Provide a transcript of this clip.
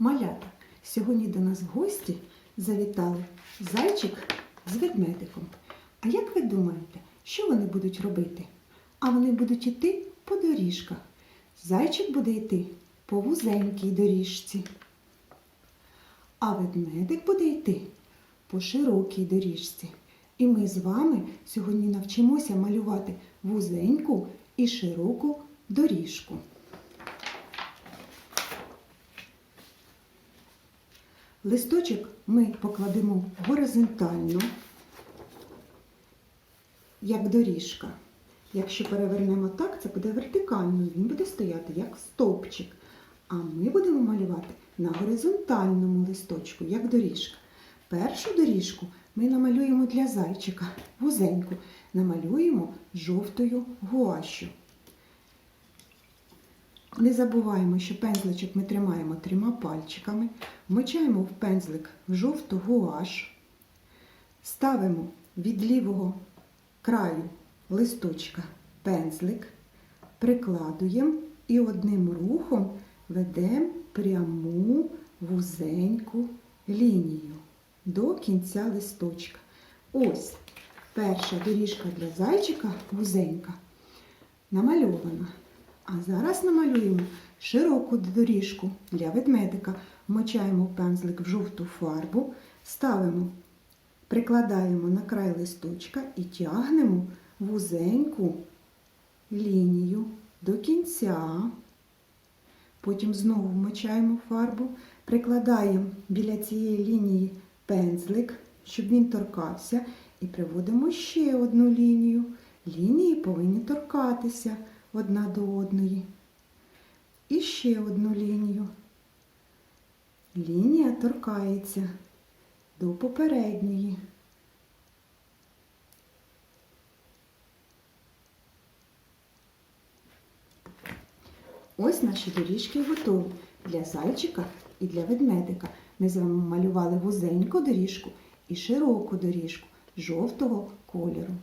Малята, сьогодні до нас в гості завітали зайчик з ведмедиком. А як ви думаєте, що вони будуть робити? А вони будуть йти по доріжках. Зайчик буде йти по вузенькій доріжці, а ведмедик буде йти по широкій доріжці. І ми з вами сьогодні навчимося малювати вузеньку і широку доріжку. Листочок ми покладемо горизонтально, як доріжка. Якщо перевернемо так, це буде вертикально, він буде стояти як стовпчик. А ми будемо малювати на горизонтальному листочку, як доріжка. Першу доріжку ми намалюємо для зайчика вузеньку, намалюємо жовтою гуашю. Не забуваємо, що пензличок ми тримаємо трьома пальчиками, вмочаємо в пензлик в жовту гуаш, ставимо від лівого краю листочка пензлик, прикладуємо і одним рухом ведемо пряму вузеньку лінію до кінця листочка. Ось перша доріжка для зайчика вузенька намальована. А зараз намалюємо широку доріжку для ведмедика. Вмочаємо в пензлик в жовту фарбу, ставимо, прикладаємо на край листочка і тягнемо вузеньку лінію до кінця. Потім знову вмочаємо фарбу, прикладаємо біля цієї лінії пензлик, щоб він торкався, і приводимо ще одну лінію. Лінії повинні торкатися одна до одної. І ще одну лінію. Лінія торкається до попередньої. Ось наші доріжки готові для зайчика і для ведмедика. Ми з вами малювали вузеньку доріжку і широку доріжку жовтого кольору.